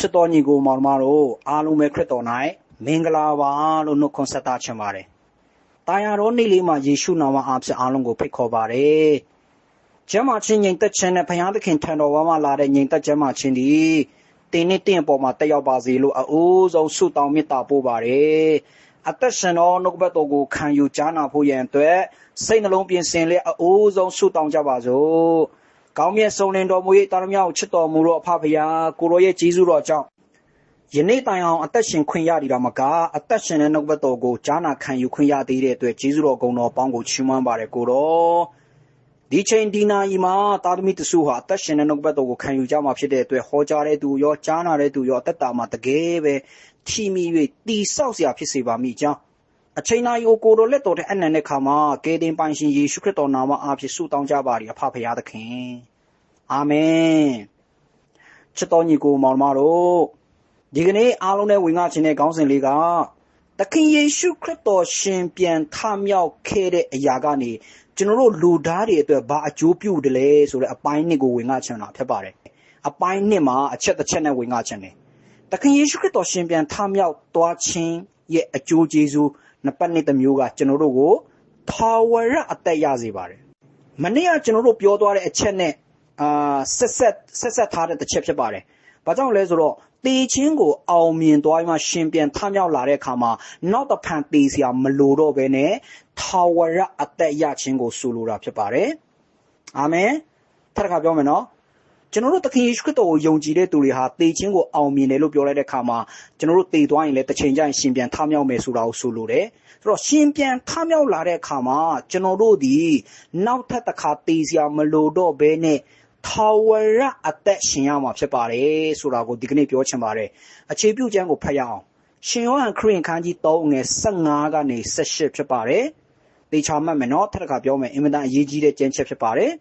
ချစ်တော်ညီကိုမောင်နှမတို့အားလုံးပဲခရစ်တော်၌မင်္ဂလာပါလို့နှုတ်ခွန်းဆက်တာချင်ပါတယ်။တာယာတော်နေ့လေးမှာယေရှုနာမအားဖြင့်အားလုံးကိုဖိတ်ခေါ်ပါတယ်။ကျမ်းမာခြင်းငြိမ်သက်ခြင်းနဲ့ဘုရားသခင်ထံတော်မှာလာတဲ့ငြိမ်သက်ခြင်းမာခြင်းဒီတင်းနဲ့တင်းအပေါ်မှာတက်ရောက်ပါစေလို့အအိုးဆုံးဆုတောင်းမေတ္တာပို့ပါတယ်။အသက်ရှင်တော်နှုတ်ကပတ်တော်ကိုခံယူကြားနာဖို့ရန်အတွက်စိတ်နှလုံးပြင်ဆင်လေအအိုးဆုံးဆုတောင်းကြပါစို့။ ကောင်းမြတ်ဆုံးလင်တော်မူ၏တာရမြောက်ချစ်တော်မူသောအဖဖရာကိုရောရဲ့ကြီးစုတော်ကြောင့်ယနေ့တိုင်အောင်အသက်ရှင်ခွင့်ရသည်တော်မကအသက်ရှင်တဲ့နှုတ်ဘတော်ကိုကြားနာခံယူခွင့်ရသေးတဲ့အတွက်ကြီးစုတော်ဂုဏ်တော်ပေါင်းကိုချီးမွမ်းပါတယ်ကိုတော်ဒီချိန်ဒီနာဤမှာတာသမီတဆူဟာအသက်ရှင်တဲ့နှုတ်ဘတော်ကိုခံယူကြမှာဖြစ်တဲ့အတွက်ဟောကြားတဲ့သူရောကြားနာတဲ့သူရောအသက်တာမှာတကယ်ပဲထီမီ၍တိဆောက်စရာဖြစ်စေပါမိကြောင်း အချိန်နာရီကိုကိုတော်လက်တော်တဲ့အနန္တခါမှာကယ်တင်ပိုင်ရှင်ယေရှုခရစ်တော်နာမအားဖြင့်ဆုတောင်းကြပါရအဖဖရာသခင်အာမင်ချစ်တော်ညီကိုမောင်မတို့ဒီကနေ့အားလုံးနဲ့ဝင်ငါခြင်းတဲ့ခေါင်းစဉ်လေးကသခင်ယေရှုခရစ်တော်ရှင်ပြန်ထမြောက်ခဲ့တဲ့အရာကနေကျွန်တော်တို့လူသားတွေအတွက်ဘာအကျိုးပြုတယ်လဲဆိုတဲ့အပိုင်းနှစ်ကိုဝင်ငါခြင်းတာဖြစ်ပါတယ်အပိုင်းနှစ်မှာအချက်တစ်ချက်နဲ့ဝင်ငါခြင်းတယ်သခင်ယေရှုခရစ်တော်ရှင်ပြန်ထမြောက်သွားခြင်းရဲ့အကျိုးကျေးဇူး နှစ်ပတ်နှစ်တစ်မျိုးကကျွန်တော်တို့ကိုထာဝရအသက်ရစေပါတယ်မနေ့ကကျွန်တော်တို့ပြောသွားတဲ့အချက်နဲ့အာဆက်ဆက်ဆက်ဆက်ထားတဲ့တစ်ချက်ဖြစ်ပါတယ်ဘာကြောင့်လဲဆိုတော့တေချင်းကိုအောင်မြင်သွားမှရှင်ပြန်ထမြောက်လာတဲ့အခါမှာနောက်တစ်ဖန်တေစရာမလိုတော့ဘဲနဲ့ထာဝရအသက်ရခြင်းကိုဆိုလိုတာဖြစ်ပါတယ်အာမင်ထပ်တစ်ခါပြောမယ်နော် ကျွန်တော်တို့သခင်ယေရှုခရစ်တော်ကိုယုံကြည်တဲ့သူတွေဟာတေခြင်းကိုအောင်မြင်တယ်လို့ပြောလိုက်တဲ့အခါမှာကျွန်တော်တို့တေသွားရင်လည်းတစ်ချိန်ကျရင်ရှင်ပြန်ထမြောက်မယ်ဆိုတာကိုဆိုလိုတယ်ဆိုတော့ရှင်ပြန်ထမြောက်လာတဲ့အခါမှာကျွန်တော်တို့ဒီနောက်ထပ်တစ်ခါတေစရာမလိုတော့ဘဲနဲ့ထာဝရအသက်ရှင်ရမှာဖြစ်ပါတယ်ဆိုတာကိုဒီကနေ့ပြောချင်ပါတယ်အခြေပြုကျမ်းကိုဖတ်ရအောင်ရှင်ယောဟန်ခရစ်ခန်းကြီး3ငယ်15ကနေ18ဖြစ်ပါတယ်တေချာမှတ်မယ်နော်ထပ်တစ်ခါပြောမယ်အင်မတန်အရေးကြီးတဲ့ကျမ်းချက်ဖြစ်ပါတယ်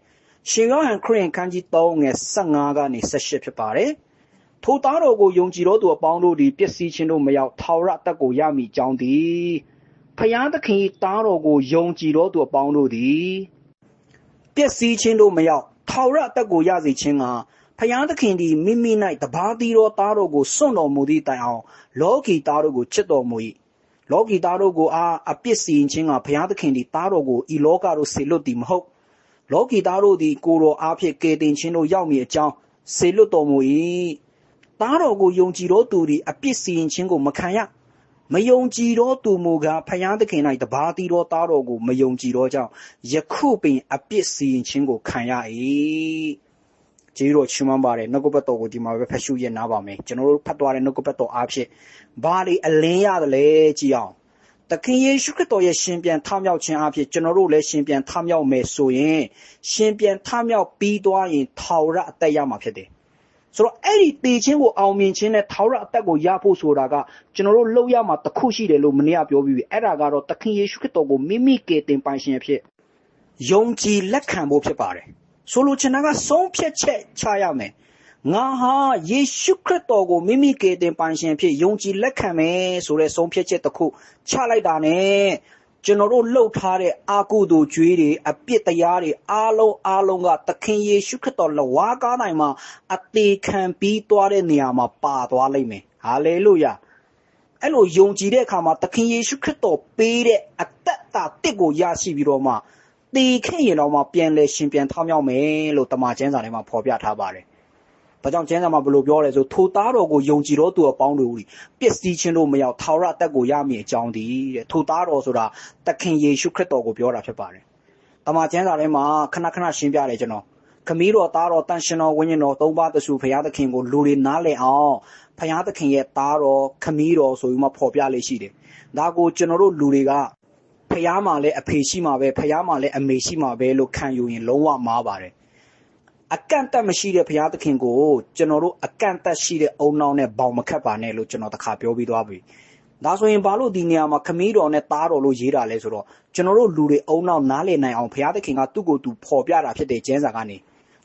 ရှင်ယောဟန်ခရစ်ခန်းကြီး3ငယ်15ကနေ18ဖြစ်ပါတယ်ထိုသားတော်ကိုယုံကြည်တော်သူအပေါင်းတို့သည်ပျက်စီးခြင်းတို့မရောက်ထာဝရအသက်ကိုရမိကြောင်းသည်ဖျားသခင်သားတော်ကိုယုံကြည်တော်သူအပေါင်းတို့သည်ပျက်စီးခြင်းတို့မရောက်ထာဝရအသက်ကိုရစေခြင်းကဖျားသခင်သည်မိမိ၌တပါးသီးသောသားတော်ကိုစွန့်တော်မူသည့်တိုင်အောင်လောကီသားတို့ကိုချစ်တော်မူ၏လောကီသားတို့ကိုအားအပြစ်စီရင်ခြင်းကဘုရားသခင်သည်သားတော်ကိုဤလောကသို့ဆေလွတ်သည်မဟုတ် လောကီသားတို့သည် ကိုယ်တော်အားဖြင့်ကယ်တင်ခြင်းတို့ရောက်မည်အကြောင်းဆေလွတ်တော်မူ၏သားတော်ကိုယုံကြည်သောသူသည်အပြစ်စီရင်ခြင်းကိုမခံရမယုံကြည်သောသူမူကားဖျားသခင်၌တပါးသီးသောသားတော်ကိုမယုံကြည်သောကြောင့်ယခုပင်အပြစ်စီရင်ခြင်းကိုခံရ၏ကျေးဇူးတော်ချီးမွမ်းပါတယ်နှုတ်ကပတ်တော်ကိုဒီမှာပဲဖတ်ရှုရနာပါမယ်ကျွန်တော်တို့ဖတ်သွားတဲ့နှုတ်ကပတ်တော်အားဖြင့်ဘာတွေအလင်းရတယ်လဲကြည့်အောင် သခင်ယေရှုခရစ်တော်ရဲ့ရှင်ပြန်ထမြောက်ခြင်းအဖြစ်ကျွန်တော်တို့လည်းရှင်ပြန်ထမြောက်မယ်ဆိုရင်ရှင်ပြန်ထမြောက်ပြီးသွားရင်ထာဝရအသက်ရမှာဖြစ်တယ်ဆိုတော့အဲ့ဒီတည်ခြင်းကိုအောင်မြင်ခြင်းနဲ့ထာဝရအသက်ကိုရဖို့ဆိုတာကကျွန်တော်တို့လောက်ရမှာတခုရှိတယ်လို့မနေ့ကပြောပြီးပြီအဲ့ဒါကတော့သခင်ယေရှုခရစ်တော်ကိုမိမိကယ်တင်ပိုင်ရှင်အဖြစ်ယုံကြည်လက်ခံဖို့ဖြစ်ပါတယ်ဆိုလိုချင်တာကဆုံးဖြတ်ချက်ချရမယ် ငါဟာယေရှုခရစ်တော်ကိုမိမိကယ်တင်ပိုင်ရှင်ဖြစ်ယုံကြည်လက်ခံမယ်ဆိုတဲ့ဆုံးဖြတ်ချက်တစ်ခုချလိုက်တာ ਨੇ ကျွန်တော်တို့လှုပ်ထားတဲ့အာကုသိုလ်ကြွေးတွေအပြစ်တရားတွေအားလုံးအားလုံးကသခင်ယေရှုခရစ်တော်လဝါကားနိုင်မှာအသေးခံပြီးသွားတဲ့နေရာမှာပါသွားလိမ့်မယ်ဟာလေလုယာအဲ့လိုယုံကြည်တဲ့အခါမှာသခင်ယေရှုခရစ်တော်ပေးတဲ့အသက်တာတစ်ကိုရရှိပြီးတော့မှတေခဲ့ရင်တော့မှပြန်လဲရှင်ပြန်ထောင်းမြောက်မယ်လို့တမန်ကျမ်းစာထဲမှာဖော်ပြထားပါတယ်။ ဒါကြောင့်ကျမ်းစာမှာဘယ်လိုပြောလဲဆိုထိုသားတော်ကိုယုံကြည်တော်သူအပေါင်းတို့သည်ပစ္စည်းချင်းတို့မရောက်ထာဝရအသက်ကိုရမည်အကြောင်းတည်းတဲ့ထိုသားတော်ဆိုတာသခင်ယေရှုခရစ်တော်ကိုပြောတာဖြစ်ပါတယ်။တမန်ကျမ်းစာထဲမှာခဏခဏရှင်းပြတယ်ကျွန်တော်ခမည်းတော်သားတော်တန်ရှင်တော်ဝိညာဉ်တော်သုံးပါးတဆူဘုရားသခင်ကိုလူတွေနားလည်အောင်ဘုရားသခင်ရဲ့သားတော်ခမည်းတော်ဆိုပြီးမှဖော်ပြလေးရှိတယ်။ဒါကိုကျွန်တော်တို့လူတွေကဖះမှာလည်းအဖေရှိမှာပဲဖះမှာလည်းအမေရှိမှာပဲလို့ခံယူရင်လုံးဝမားပါတယ် အကန့်အသတ်မရှိတဲ့ဘုရားသခင်ကိုကျွန်တော်တို့အကန့်အသတ်ရှိတဲ့အုံနောက်နဲ့ဘောင်မခတ်ပါနဲ့လို့ကျွန်တော်တခါပြောပြီးသွားပြီဒါဆိုရင်ဘာလို့ဒီနေရာမှာခမည်းတော်နဲ့သားတော်လို့ရေးတာလဲဆိုတော့ကျွန်တော်တို့လူတွေအုံနောက်နားလည်နိုင်အောင်ဘုရားသခင်ကသူ့ကိုယ်သူဖော်ပြတာဖြစ်တဲ့ကျမ်းစာကနေ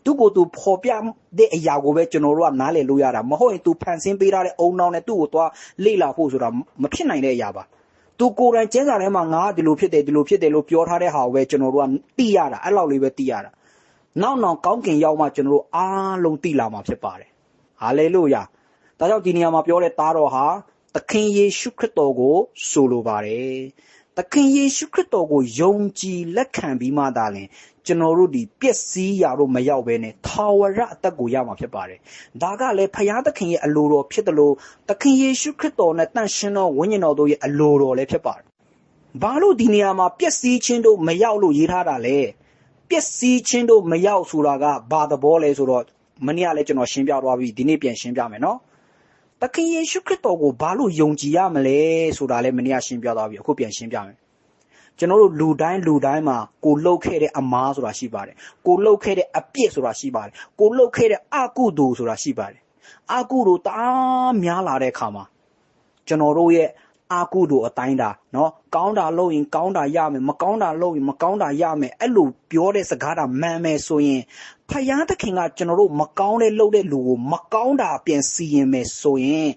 သူ့ကိုယ်သူဖော်ပြတဲ့အရာကိုပဲကျွန်တော်တို့ကနားလည်လို့ရတာမဟုတ်ရင်သူဖန်ဆင်းပေးထားတဲ့အုံနောက်နဲ့သူ့ကိုသွားလေ့လာဖို့ဆိုတာမဖြစ်နိုင်တဲ့အရာပါသူကိုယ်တိုင်ကျမ်းစာထဲမှာငါဒီလိုဖြစ်တယ်ဒီလိုဖြစ်တယ်လို့ပြောထားတဲ့ဟာကိုပဲကျွန်တော်တို့ကသိရတာအဲ့လောက်လေးပဲသိရတာ နောက်နောက်ကောင်းကင်ရောက်မှကျွန်တော်တို့အားလုံးသိလာမှာဖြစ်ပါတယ်ဟာလေလုယာဒါကြောင့်ဒီနေရာမှာပြောတဲ့သားတော်ဟာသခင်ယေရှုခရစ်တော်ကိုဆိုလိုပါတယ်သခင်ယေရှုခရစ်တော်ကိုယုံကြည်လက်ခံပြီးမှသာလျှင်ကျွန်တော်တို့ဒီပျက်စီးရာတို့မရောက်ဘဲနဲ့ထာဝရအသက်ကိုရမှာဖြစ်ပါတယ်။ဒါကလည်းဖခင်သခင်ရဲ့အလိုတော်ဖြစ်တယ်လို့သခင်ယေရှုခရစ်တော်နဲ့တန်ရှင်တော်ဝိညာဉ်တော်တို့ရဲ့အလိုတော်လည်းဖြစ်ပါတယ်။ဘာလို့ဒီနေရာမှာပျက်စီးခြင်းတို့မရောက်လို့ရေးထားတာလဲ။ ပျက်စီးခြင်းတို့မရောက်ဆိုတာကဘာသဘောလဲဆိုတော့မနေ့ကလည်းကျွန်တော်ရှင်းပြသွားပြီဒီနေ့ပြန်ရှင်းပြမယ်နော်။သခင်ယေရှုခရစ်တော်ကိုဘာလို့ယုံကြည်ရမလဲဆိုတာလည်းမနေ့ကရှင်းပြသွားပြီအခုပြန်ရှင်းပြမယ်။ကျွန်တော်တို့လူတိုင်းလူတိုင်းမှာကိုလှုပ်ခဲ့တဲ့အမားဆိုတာရှိပါတယ်ကိုလှုပ်ခဲ့တဲ့အပြစ်ဆိုတာရှိပါတယ်ကိုလှုပ်ခဲ့တဲ့အကုသိုလ်ဆိုတာရှိပါတယ်အကုသိုလ်တအားများလာတဲ့အခါမှာကျွန်တော်တို့ရဲ့ အကုသိုလ်အတိုင်းတာเนาะကောင်းတာလုပ်ရင်ကောင်းတာရမယ်မကောင်းတာလုပ်ရင်မကောင်းတာရမယ်အဲ့လိုပြောတဲ့စကားတာမှန်မယ်ဆိုရင်ဖယားသခင်ကကျွန်တော်တို့မကောင်းတဲ့လုပ်တဲ့လူကိုမကောင်းတာပြန်စီရင်မယ်ဆိုရင်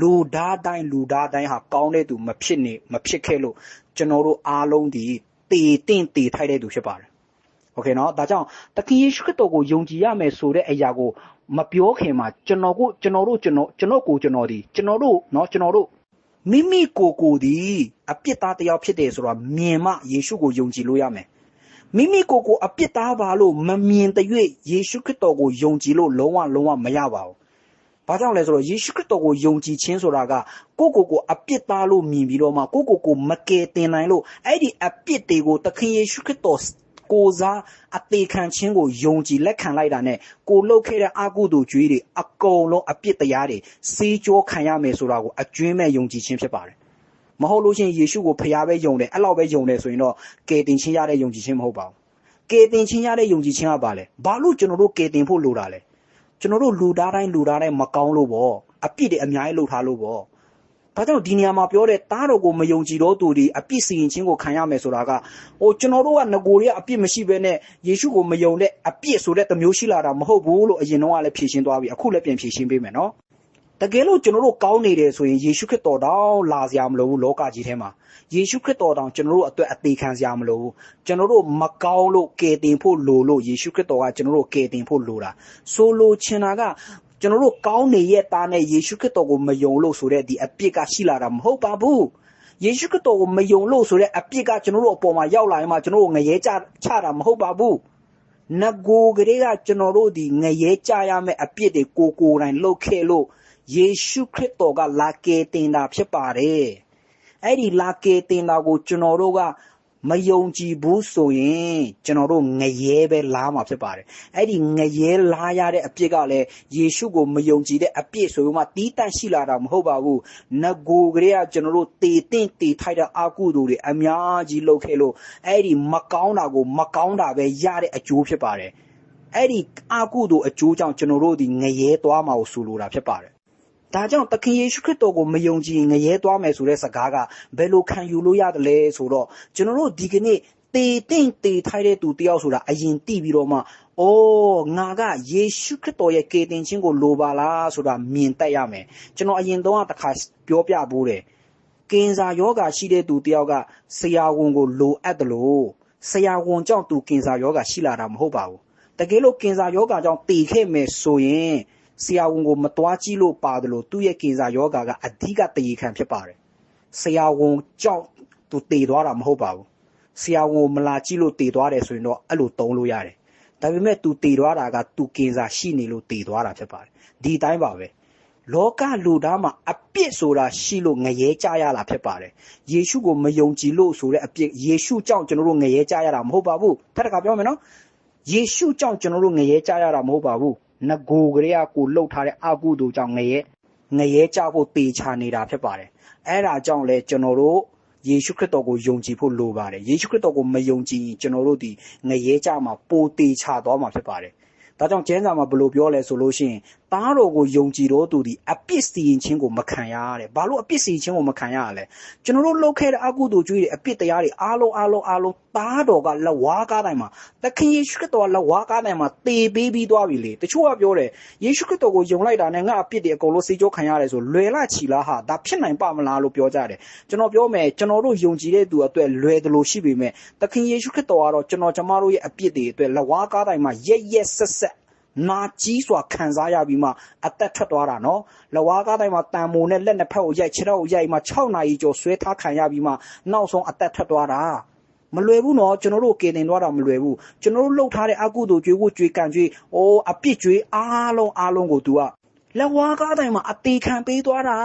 လူသားတိုင်းလူသားတိုင်းဟာကောင်းတဲ့သူမဖြစ်နေမဖြစ်ခဲ့လို့ကျွန်တော်တို့အားလုံးဒီတည်တင့်တည်ထိုက်တဲ့သူဖြစ်ပါတယ်โอเคเนาะဒါကြောင့်တခင်ယေရှုခရစ်တော်ကိုယုံကြည်ရမယ်ဆိုတဲ့အရာကိုမပြောခင်မှာကျွန်တော်ကိုကျွန်တော်တို့ကျွန်တော်ကျွန်တော်ကိုကျွန်တော်ဒီကျွန်တော်တို့เนาะကျွန်တော်တို့ မိမိကိုယ်ကိုယ်ဒီအပြစ်သားတစ်ယောက်ဖြစ်တယ်ဆိုတာမြင်မှယေရှုကိုယုံကြည်လို့ရမယ်မိမိကိုယ်ကိုယ်အပြစ်သားပါလို့မမြင်တဲ့၍ယေရှုခရစ်တော်ကိုယုံကြည်လို့လုံးဝလုံးဝမရပါဘူး။ဘာကြောင့်လဲဆိုတော့ယေရှုခရစ်တော်ကိုယုံကြည်ခြင်းဆိုတာကကိုယ့်ကိုယ်ကိုအပြစ်သားလို့မြင်ပြီးတော့မှကိုယ့်ကိုယ်ကိုမကယ်တင်နိုင်လို့အဲ့ဒီအပြစ်တွေကိုသခင်ယေရှုခရစ်တော် ကိုယ်စားအသေးခံခြင်းကိုယုံကြည်လက်ခံလိုက်တာနဲ့ကိုလှုပ်ခဲ့တဲ့အကုသိုလ်ကြွေးတွေအကုန်လုံးအပြစ်တရားတွေစေးကြောခံရမယ်ဆိုတာကိုအကျွင်းမဲ့ယုံကြည်ခြင်းဖြစ်ပါတယ်။မဟုတ်လို့ရှိရင်ယေရှုကိုဖျားပဲယုံတယ်အဲ့လောက်ပဲယုံတယ်ဆိုရင်တော့ကယ်တင်ခြင်းရတဲ့ယုံကြည်ခြင်းမဟုတ်ပါဘူး။ကယ်တင်ခြင်းရတဲ့ယုံကြည်ခြင်းကဘာလဲ။ဘာလို့ကျွန်တော်တို့ကယ်တင်ဖို့လိုတာလဲ။ကျွန်တော်တို့လူသားတိုင်းလူသားတိုင်းမကောင်းလို့ပေါ့။အပြစ်တွေအများကြီးလုပ်ထားလို့ပေါ့။ ဒါကြောင့်ဒီနေရာမှာပြောတဲ့တားတော်ကိုမယုံကြည်တော့သူဒီအပြစ်စီရင်ခြင်းကိုခံရမယ်ဆိုတာကဟိုကျွန်တော်တို့ကငကိုတွေကအပြစ်မရှိဘဲနဲ့ယေရှုကိုမယုံတဲ့အပြစ်ဆိုတဲ့တမျိုးရှိလာတာမဟုတ်ဘူးလို့အရင်တော့ကလည်းဖြေရှင်းသွားပြီအခုလည်းပြန်ဖြေရှင်းပေးမယ်နော်တကယ်လို့ကျွန်တော်တို့ကောင်းနေတယ်ဆိုရင်ယေရှုခရစ်တော်တောင်လာစရာမလိုဘူးလောကကြီးထဲမှာယေရှုခရစ်တော်တောင်ကျွန်တော်တို့အတွက်အသေးခံစရာမလိုဘူးကျွန်တော်တို့မကောင်းလို့ကယ်တင်ဖို့လိုလို့ယေရှုခရစ်တော်ကကျွန်တော်တို့ကယ်တင်ဖို့လိုတာဆိုလိုချင်တာက ကျွန်တော်တို့ကောင်းနေရဲ့သားနဲ့ယေရှုခရစ်တော်ကိုမယုံလို့ဆိုတဲ့ဒီအပြစ်ကရှိလာတာမဟုတ်ပါဘူးယေရှုခရစ်တော်ကိုမယုံလို့ဆိုတဲ့အပြစ်ကကျွန်တော်တို့အပေါ်မှာရောက်လာရင်မှကျွန်တော်တို့ငရဲချချတာမဟုတ်ပါဘူးငကိုကလေးကကျွန်တော်တို့ဒီငရဲကြရမယ့်အပြစ်တွေကိုကိုယ်တိုင်လုပ်ခဲ့လို့ယေရှုခရစ်တော်ကလာကယ်တင်တာဖြစ်ပါတယ်အဲ့ဒီလာကယ်တင်တာကိုကျွန်တော်တို့က မယုံကြည်ဘူးဆိုရင်ကျွန်တော်တို့ငရဲပဲလားမှာဖြစ်ပါတယ်အဲ့ဒီငရဲလားရတဲ့အပြစ်ကလည်းယေရှုကိုမယုံကြည်တဲ့အပြစ်ဆိုမှတီးတန့်ရှိလာတာမဟုတ်ပါဘူးငကိုကလေးကကျွန်တော်တို့တေတင့်တေထိုက်တဲ့အာကုသူတွေအများကြီးလုပ်ခဲ့လို့အဲ့ဒီမကောင်းတာကိုမကောင်းတာပဲရတဲ့အကျိုးဖြစ်ပါတယ်အဲ့ဒီအာကုသို့အကျိုးကြောင့်ကျွန်တော်တို့ဒီငရဲသွားမှာကိုဆိုလိုတာဖြစ်ပါတယ် ဒါကြောင့်သခင်ယေရှုခရစ်တော်ကိုမယုံကြည်ငရဲသွားမယ်ဆိုတဲ့စကားကဘယ်လိုခံယူလို့ရတယ်လဲဆိုတော့ကျွန်တော်တို့ဒီကနေ့တေတင့်တေထိုက်တဲ့သူတယောက်ဆိုတာအရင်သိပြီးတော့မှအိုးငါကယေရှုခရစ်တော်ရဲ့ကေတင်ခြင်းကိုလိုပါလားဆိုတာမြင်တတ်ရမယ်ကျွန်တော်အရင်တော့တစ်ခါပြောပြဖို့တယ်ကင်ဆာယောဂါရှိတဲ့သူတယောက်ကဆရာဝန်ကိုလိုအပ်တယ်လို့ဆရာဝန်ကြောင့်သူကင်ဆာယောဂါရှိလာတာမဟုတ်ပါဘူးတကယ်လို့ကင်ဆာယောဂါကြောင့်တည်ခဲ့မယ်ဆိုရင် ဆရာဝန်ကိုမတွားကြည့်လို့ပါတယ်လို့သူ့ရဲ့ကင်ဆာယောဂါကအဓိကတည်ခံဖြစ်ပါတယ်ဆရာဝန်ကြောင့်သူတည်သွားတာမဟုတ်ပါဘူးဆရာဝန်မလာကြည့်လို့တည်သွားတယ်ဆိုရင်တော့အဲ့လိုတုံးလို့ရတယ်ဒါပေမဲ့သူတည်သွားတာကသူကင်ဆာရှိနေလို့တည်သွားတာဖြစ်ပါတယ်ဒီအတိုင်းပါပဲလောကလူသားမှာအပြစ်ဆိုတာရှိလို့ငရဲကြရတာဖြစ်ပါတယ်ယေရှုကိုမယုံကြည်လို့ဆိုတဲ့အပြစ်ယေရှုကြောင့်ကျွန်တော်တို့ငရဲကြရတာမဟုတ်ပါဘူးထပ်တခါပြောမယ်နော်ယေရှုကြောင့်ကျွန်တော်တို့ငရဲကြရတာမဟုတ်ပါဘူး ငကိုကလေးကကိုလှုပ်ထားတဲ့အကုသိုလ်ကြောင့်ငရဲငရဲကြဖို့တေချာနေတာဖြစ်ပါတယ်အဲ့ဒါကြောင့်လဲကျွန်တော်တို့ယေရှုခရစ်တော်ကိုယုံကြည်ဖို့လိုပါတယ်ယေရှုခရစ်တော်ကိုမယုံကြည်ရင်ကျွန်တော်တို့ဒီငရဲကြမှာပိုတေချာသွားမှာဖြစ်ပါတယ်ဒါကြောင့်ကျမ်းစာမှာဘယ်လိုပြောလဲဆိုလို့ရှိရင် သားတော်ကိုယုံကြည်တော့သူဒီအပြစ်စီရင်ခြင်းကိုမခံရတဲ့ဘာလို့အပြစ်စီရင်ခြင်းကိုမခံရရလဲကျွန်တော်တို့လုပ်ခဲ့တဲ့အကုသိုလ်ကြွေးတွေအပြစ်တရားတွေအားလုံးအားလုံးအားလုံးသားတော်ကလက်ဝါးကားတိုင်းမှာသခင်ယေရှုခရစ်တော်ကလက်ဝါးကားတိုင်းမှာတေပေးပြီးသွားပြီလေတချို့ကပြောတယ်ယေရှုခရစ်တော်ကိုယုံလိုက်တာနဲ့ငါအပြစ်တွေအကုန်လုံးစေကြောခံရတယ်ဆိုလွယ်လာချီလားဟာဒါဖြစ်နိုင်ပါမလားလို့ပြောကြတယ်ကျွန်တော်ပြောမယ်ကျွန်တော်တို့ယုံကြည်တဲ့သူအတွက်လွယ်တယ်လို့ရှိပေမဲ့သခင်ယေရှုခရစ်တော်ကတော့ကျွန်တော်ကျမတို့ရဲ့အပြစ်တွေအတွက်လက်ဝါးကားတိုင်းမှာရက်ရက်ဆက်ဆက် နာကြီးစွာခံစားရပြီးမှအသက်ထွက်သွားတာနော်လဝါကားတိုင်းမှာတန်မိုနဲ့လက်နှစ်ဖက်ကိုရိုက်ခြေထောက်ကိုရိုက်မှ6နာရီကျော်ဆွဲထားခံရပြီးမှနောက်ဆုံးအသက်ထွက်သွားတာမလွယ်ဘူးနော်ကျွန်တော်တို့ကေတင်သွားတာမလွယ်ဘူးကျွန်တော်တို့လှုပ်ထားတဲ့အကုသိုလ်ကြွေးဖို့ကြွေးကန်ကြွေးအိုးအပြစ်ကြွေးအားလုံးအားလုံးကို तू က လက်ဝါးကားတိုင်းမှာအသေးခံပေးသွားတာ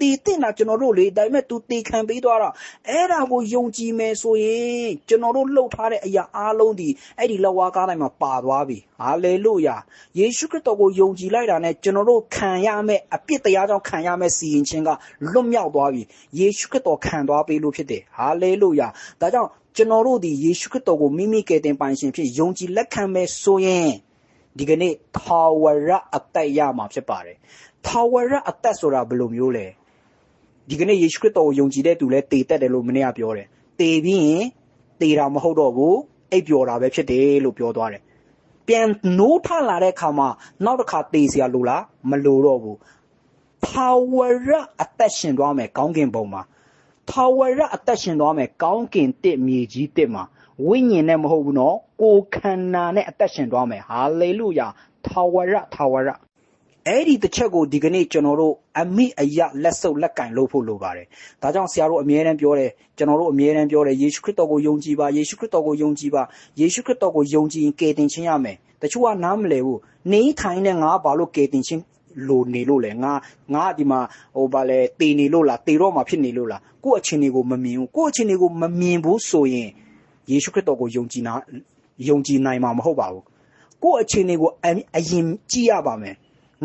တည်တင်တာကျွန်တော်တို့လေဒါပေမဲ့ तू တည်ခံပေးသွားတာအဲ့ဒါကိုယုံကြည်မယ်ဆိုရင်ကျွန်တော်တို့လှုပ်ထားတဲ့အရာအားလုံးဒီအဲ့ဒီလက်ဝါးကားတိုင်းမှာပါသွားပြီဟာလေလုယာယေရှုခရစ်တော်ကိုယုံကြည်လိုက်တာနဲ့ကျွန်တော်တို့ခံရမယ့်အပြစ်တရားကြောင့်ခံရမယ့်စီရင်ခြင်းကလွတ်မြောက်သွားပြီယေရှုခရစ်တော်ခံသွားပေးလို့ဖြစ်တယ်ဟာလေလုယာဒါကြောင့်ကျွန်တော်တို့ဒီယေရှုခရစ်တော်ကိုမိမိကယ်တင်ပိုင်ရှင်ဖြစ်ယုံကြည်လက်ခံမယ်ဆိုရင် ဒီကနေ့ထာဝရအသက်ရမှာဖြစ်ပါတယ်ထာဝရအသက်ဆိုတာဘယ်လိုမျိုးလဲဒီကနေ့ယေရှုခရစ်တော်ကိုယုံကြည်တဲ့သူလဲတည်တတ်တယ်လို့မနေ့ကပြောတယ်တည်ပြီးရင်တည်တာမဟုတ်တော့ဘူးအိပ်ပျော်တာပဲဖြစ်တယ်လို့ပြောသွားတယ်ပြန်နိုးထလာတဲ့အခါမှာနောက်တစ်ခါတည်เสียလို့လားမလိုတော့ဘူးထာဝရအသက်ရှင်သွားမယ်ကောင်းကင်ဘုံမှာထာဝရအသက်ရှင်သွားမယ်ကောင်းကင်တစ်မြေကြီးတစ်မှာ ဝိညာဉ်နဲ့မဟုတ်ဘူးနော်ကိုယ်ခန္ဓာနဲ့အသက်ရှင်သွားမယ်ဟာလေလုယာထာဝရထာဝရအဲ့ဒီတစ်ချက်ကိုဒီကနေ့ကျွန်တော်တို့အမိအယလက်စုပ်လက်ကင်လို့ဖို့လိုပါတယ်။ဒါကြောင့်ဆရာတို့အမြဲတမ်းပြောတယ်ကျွန်တော်တို့အမြဲတမ်းပြောတယ်ယေရှုခရစ်တော်ကိုယုံကြည်ပါယေရှုခရစ်တော်ကိုယုံကြည်ပါယေရှုခရစ်တော်ကိုယုံကြည်ရင်ကယ်တင်ခြင်းရမယ်။တချို့ကနားမလည်ဘူး။နေထိုင်နဲ့ငါဘာလို့ကယ်တင်ခြင်းလိုနေလို့လဲငါငါဒီမှာဟိုဗာလဲတည်နေလို့လားတည်တော့မှဖြစ်နေလို့လားကိုယ့်အချင်းတွေကိုမမြင်ဘူးကိုယ့်အချင်းတွေကိုမမြင်ဘူးဆိုရင် ယေရှုခရစ်တော်ကိုယုံကြည်နာယုံကြည်နိုင်မှာမဟုတ်ပါဘူးကိုယ့်အချင်းတွေကိုအအရင်ကြည့်ရပါမယ်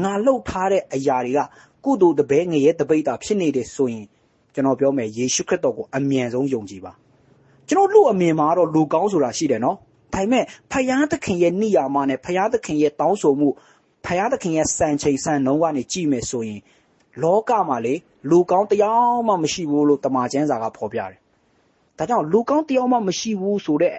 ငါလှုပ်ထားတဲ့အရာတွေကကုသိုလ်တပဲငရဲတပိတ်တာဖြစ်နေတယ်ဆိုရင်ကျွန်တော်ပြောမယ်ယေရှုခရစ်တော်ကိုအမြန်ဆုံးယုံကြည်ပါကျွန်တော်လူအမြင်မှာတော့လူကောင်းဆိုတာရှိတယ်နော်ဒါပေမဲ့ဖယားသခင်ရဲ့နိယာမနဲ့ဖယားသခင်ရဲ့တောင်းဆိုမှုဖယားသခင်ရဲ့စံချိန်စံနှုန်းကနေကြည့်မယ်ဆိုရင်လောကမှာလေလူကောင်းတယောက်မှမရှိဘူးလို့တမန်ကျမ်းစာကဖော်ပြတယ်။ ဒါကြောင့်လူကောင်းတယောက်မှမရှိဘူးဆိုတဲ့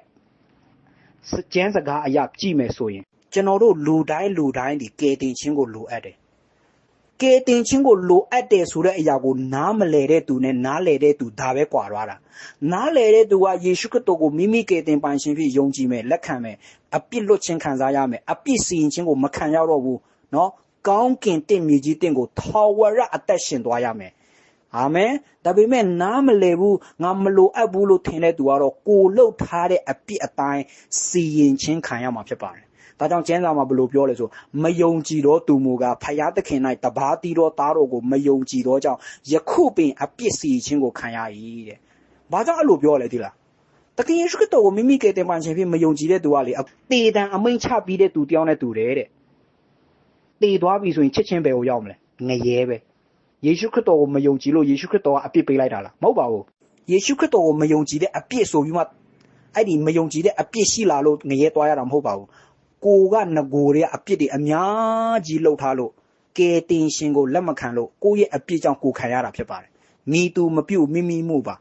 ကျမ်းစကားအရာကြည့်မယ်ဆိုရင်ကျွန်တော်တို့လူတိုင်းလူတိုင်းဒီကယ်တင်ခြင်းကိုလိုအပ်တယ်။ကယ်တင်ခြင်းကိုလိုအပ်တယ်ဆိုတဲ့အရာကိုနားမလည်တဲ့သူနဲ့နားလည်တဲ့သူဒါပဲကွာသွားတာ။နားလည်တဲ့သူကယေရှုခရစ်တော်ကိုမိမိကယ်တင်ပိုင်ရှင်ဖြစ်ယုံကြည်မယ်လက်ခံမယ်အပြစ်လွတ်ခြင်းခံစားရမယ်အပြစ်စီရင်ခြင်းကိုမခံရတော့ဘူးเนาะကောင်းကင်တင့်မြေကြီးတင့်ကိုထာဝရအသက်ရှင်သွားရမယ် အာမင်ဒါပေမဲ့နားမလည်ဘူးငါမလိုအပ်ဘူးလို့ထင်တဲ့သူကတော့ကိုလှုပ်ထားတဲ့အပြစ်အတိုင်းစီရင်ခြင်းခံရမှာဖြစ်ပါတယ်ဒါကြောင့်ကျမ်းစာမှာဘယ်လိုပြောလဲဆိုမယုံကြည်သောသူမူကားဖယားသခင်၌တပါးတီးသောသားတော်ကိုမယုံကြည်သောကြောင့်ယခုပင်အပြစ်စီခြင်းကိုခံရ၏တဲ့။ဘာကြောင့်အဲ့လိုပြောလဲဒီလား။တခင်ယေရှုခရစ်တော်ကိုမိမိကယ်တင်ပါခြင်းဖြင့်မယုံကြည်တဲ့သူကလေတေတံအမိန့်ချပြီးတဲ့သူတယောက်နဲ့တူတယ်တဲ့။တေသွားပြီဆိုရင်ချစ်ချင်းပဲကိုရောက်မလဲ။ငရဲပဲ။ ယေရှုခရစ်တော်ကိုမယုံကြည်လို့ယေရှုခရစ်တော်ကအပြစ်ပေးလိုက်တာလားမဟုတ်ပါဘူး။ယေရှုခရစ်တော်ကိုမယုံကြည်တဲ့အပြစ်ဆိုပြီးမှအဲ့ဒီမယုံကြည်တဲ့အပြစ်ရှိလာလို့ငရဲသွားရတာမဟုတ်ပါဘူးကိုကငကိုတွေအပြစ်တွေအများကြီးလှုပ်ထားလို့ကဲတင်ရှင်ကိုလက်မခံလို့ကိုယ့်ရဲ့အပြစ်ကြောင့်ကိုခံရတာဖြစ်ပါတယ်။မိသူမပြုတ်မိမိမှုပါ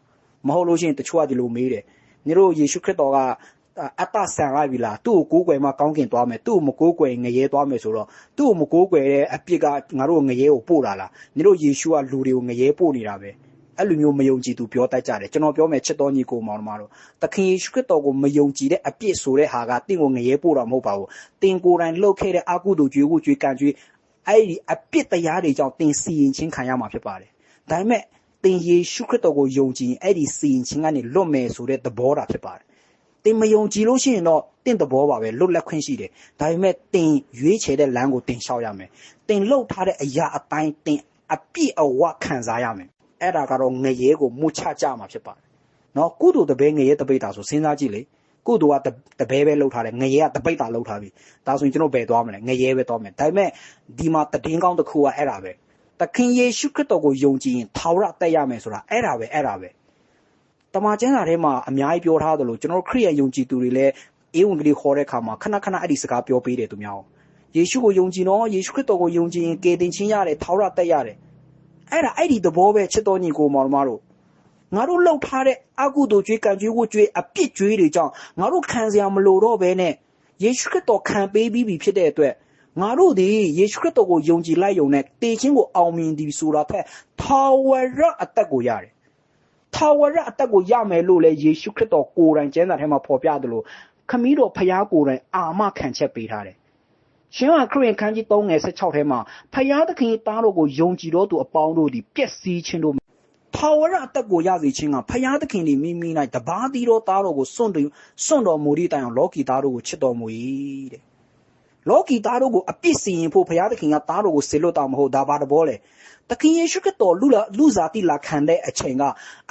မဟုတ်လို့ရှိရင်တချို့ကဒီလိုမေးတယ်။ညီတို့ယေရှုခရစ်တော်က အတ္တဆန်လိုက်ပြီလားသူ့ကိုကိုးကွယ်မှကောင်းကင်သွားမယ်သူ့ကိုမကိုးကွယ်ငရဲသွားမယ်ဆိုတော့သူ့ကိုမကိုးကွယ်တဲ့အပြစ်ကငါတို့ငရဲကိုပို့လာလားညီတို့ယေရှုကလူတွေကိုငရဲပို့နေတာပဲအဲ့လိုမျိုးမယုံကြည်သူပြောတတ်ကြတယ်ကျွန်တော်ပြောမယ်ချစ်တော်ညီကိုမောင်တို့သခင်ယေရှုခရစ်တော်ကိုမယုံကြည်တဲ့အပြစ်ဆိုတဲ့ဟာကတင့်ကိုငရဲပို့တာမဟုတ်ပါဘူးတင်ကိုယ်တိုင်လှုပ်ခဲ့တဲ့အကုသိုလ်ကြွေးကိုကြွေးကန်ကြွေးအဲ့ဒီအပြစ်တရားတွေကြောင့်တင်စီရင်ချင်းခံရမှာဖြစ်ပါတယ်ဒါပေမဲ့တင်ယေရှုခရစ်တော်ကိုယုံကြည်ရင်အဲ့ဒီစီရင်ချင်းကနေလွတ်မယ်ဆိုတဲ့သဘောတာဖြစ်ပါတယ် တင်မယုံကြည်လို့ရှိရင်တော့တင့်သဘောပါပဲလွတ်လပ်ခွင့်ရှိတယ်ဒါပေမဲ့တင်ရွေးချယ်တဲ့လမ်းကိုတင်လျှောက်ရမယ်တင်လှုပ်ထားတဲ့အရာအတိုင်းတင်အပြည့်အဝခံစားရမယ်အဲ့ဒါကတော့ငရဲကိုမှုချကြမှာဖြစ်ပါတယ်နော်ကုသိုလ်တပည့်ငရဲတပိတ်တာဆိုစဉ်းစားကြည့်လေကုသိုလ်ကတပည့်ပဲလှုပ်ထားတယ်ငရဲကတပိတ်တာလှုပ်ထားပြီဒါဆိုရင်ကျွန်တော်ဘယ်သွားမလဲငရဲပဲသွားမယ်ဒါပေမဲ့ဒီမှာတည်င်းကောင်းတစ်ခုကအဲ့ဒါပဲသခင်ယေရှုခရစ်တော်ကိုယုံကြည်ရင်ထာဝရတက်ရမယ်ဆိုတာအဲ့ဒါပဲအဲ့ဒါပဲ တမန်ကျမ်းစာထဲမှာအများကြီးပြောထားသလိုကျွန်တော်ခရစ်ယာန်ယုံကြည်သူတွေလည်းအေဝံဂေလိခေါ်တဲ့အခါမှာခဏခဏအဲ့ဒီစကားပြောပေးတယ်သူများယေရှုကိုယုံကြည်နော်ယေရှုခရစ်တော်ကိုယုံကြည်ရင်ကယ်တင်ခြင်းရတယ်ထာဝရတက်ရတယ်အဲ့ဒါအဲ့ဒီသဘောပဲချစ်တော်ညီကိုမောင်တို့ငါတို့လှုပ်ထားတဲ့အကုသိုလ်ကြွေးကံကြွေးဝတ်ကြွေးအပြစ်ကြွေးတွေကြောင့်ငါတို့ခံစရာမလိုတော့ဘဲနဲ့ယေရှုခရစ်တော်ခံပေးပြီးပြီဖြစ်တဲ့အတွက်ငါတို့ဒီယေရှုခရစ်တော်ကိုယုံကြည်လိုက်ယုံနဲ့တေခြင်းကိုအောင်မြင်သည်ဆိုတာထက်ထာဝရအသက်ကိုရတယ် ထာဝရအသက်ကိုရမယ်လို့လေယေရှုခရစ်တော်ကိုယ်တိုင်ကျမ်းစာထဲမှာဖော်ပြတယ်လို့ခမည်းတော်ဖျားကိုယ်တိုင်အာမခံချက်ပေးထားတယ်ရှင်ဟခရစ်ခန်းကြီး3ငယ်16ထဲမှာဖယားသခင်သားတော်ကိုယုံကြည်တော်သူအပေါင်းတို့သည်ပျက်စီးခြင်းတို့ထာဝရအသက်ကိုရစေခြင်းကဖယားသခင်သည်မိမိ၌တပါးသီးသောသားတော်ကိုစွန့်တော်စွန့်တော်မူသည့်တိုင်အောင်လောကီသားတို့ကိုချစ်တော်မူ၏တဲ့လောကီသားတို့ကိုအပြစ်စီရင်ဖို့ဖယားသခင်ကသားတော်ကိုဆေလွတ်တော်မဟုတ်ဒါပါတဘောလေ သခင်ယေရှုခရစ်တော်လူလာလူစားတိလာခံတဲ့အချိန်က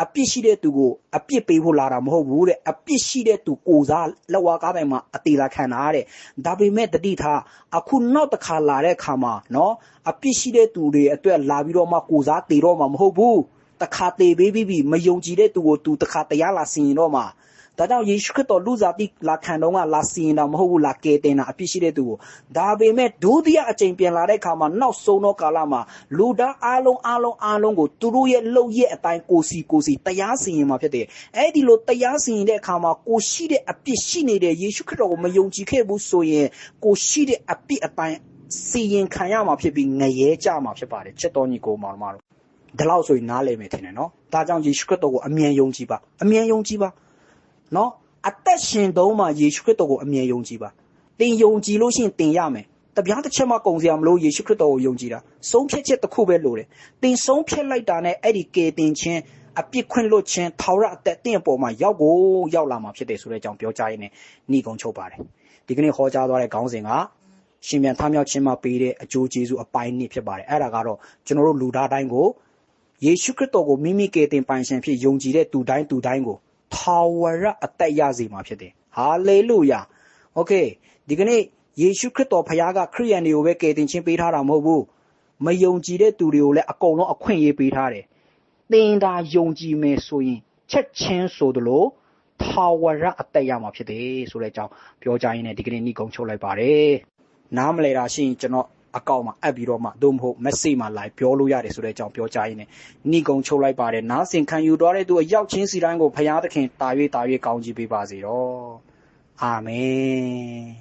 အပြစ်ရှိတဲ့သူကိုအပြစ်ပေးဖို့လာတာမဟုတ်ဘူးတဲ့အပြစ်ရှိတဲ့သူကိုစားလက်ဝါးကားတိုင်းမှာအတေလာခံတာတဲ့ဒါပေမဲ့တတိထားအခုနောက်တစ်ခါလာတဲ့အခါမှာနော်အပြစ်ရှိတဲ့သူတွေအတွက်လာပြီးတော့မှကိုစားတေတော့မှာမဟုတ်ဘူးတခါတေပေးပြီးပြီမယုံကြည်တဲ့သူကိုသူတခါတရားလာစီရင်တော့မှာ ဒါကြောင့်ယေရှုခရစ်တော်လူစားတိလာခံတော့ကလာစီရင်တာမဟုတ်ဘူးလာကယ်တင်တာအပြစ်ရှိတဲ့သူကိုဒါပေမဲ့ဒုတိယအကြိမ်ပြန်လာတဲ့အခါမှာနောက်ဆုံးသောကာလမှာလူသားအားလုံးအားလုံးအားလုံးကိုသူတို့ရဲ့လှုပ်ရဲ့အတိုင်းကိုစီကိုစီတရားစီရင်မှာဖြစ်တယ်အဲ့ဒီလိုတရားစီရင်တဲ့အခါမှာကိုရှိတဲ့အပြစ်ရှိနေတဲ့ယေရှုခရစ်တော်ကိုမယုံကြည်ခဲ့ဘူးဆိုရင်ကိုရှိတဲ့အပြစ်အတိုင်းစီရင်ခံရမှာဖြစ်ပြီးငရဲကြမှာဖြစ်ပါတယ်ချစ်တော်ညီကိုမောင်မတို့ဒီလောက်ဆိုရင်နားလည်မယ်ထင်တယ်နော်ဒါကြောင့်ယေရှုခရစ်တော်ကိုအမြဲယုံကြည်ပါအမြဲယုံကြည်ပါ နော်အသက်ရှင်တုံးမှာယေရှုခရစ်တော်ကိုအမြဲယုံကြည်ပါသင်ယုံကြည်လို့ရှိရင်သင်ရမယ်တပြားတစ်ချက်မှကုန်စရာမလိုယေရှုခရစ်တော်ကိုယုံကြည်တာဆုံးဖြတ်ချက်တစ်ခုပဲလိုတယ်သင်ဆုံးဖြတ်လိုက်တာနဲ့အဲ့ဒီကေတင်ချင်းအပြစ်ခွင့်လွတ်ခြင်းထာဝရအသက်တင့်အပေါ်မှာရောက်ကိုရောက်လာမှာဖြစ်တယ်ဆိုတဲ့အကြောင်းပြောကြားရင်းနဲ့ဏီကုံချုပ်ပါတယ်ဒီကနေ့ဟောကြားသွားတဲ့ခေါင်းစဉ်ကရှင်ပြန်ထမြောက်ခြင်းမှာပေးတဲ့အကျိုးကျေးဇူးအပိုင်းနှစ်ဖြစ်ပါတယ်အဲ့ဒါကတော့ကျွန်တော်တို့လူသားတိုင်းကိုယေရှုခရစ်တော်ကိုမိမိကယ်တင်ပိုင်ရှင်ဖြစ်ယုံကြည်တဲ့သူတိုင်းသူတိုင်းကို ထာဝရအသက်ရစေမှာဖြစ်တယ်ဟာလေလုယာโอเคဒီကနေ့ယေရှုခရစ်တော်ဖခင်ကခရိယန်တွေကိုပဲကယ်တင်ခြင်းပေးထားတာမဟုတ်ဘူးမယုံကြည်တဲ့သူတွေကိုလည်းအကုန်လုံးအခွင့်အရေးပေးထားတယ်သင်သာယုံကြည်မယ်ဆိုရင်ချက်ချင်းဆိုသလိုထာဝရအသက်ရမှာဖြစ်တယ်ဆိုတဲ့အကြောင်းပြောကြားရင်းနဲ့ဒီကနေ့ညှိကုံချုပ်လိုက်ပါတယ် နားမလဲတာရှိရင်ကျွန်တော် အကောင့်မှာအပ်ပြီးတော့မှသို့မဟုတ် message မှာ live ပြောလို့ရတယ်ဆိုတဲ့အကြောင်းပြောကြားရင်းနဲ့ဏိကုံချုပ်လိုက်ပါတယ်နားဆင်ခံယူသွားတဲ့သူအရောက်ချင်းစီတိုင်းကိုဖရာသခင်တာ၍တာ၍ကောင်းချီးပေးပါစေတော့အာမင်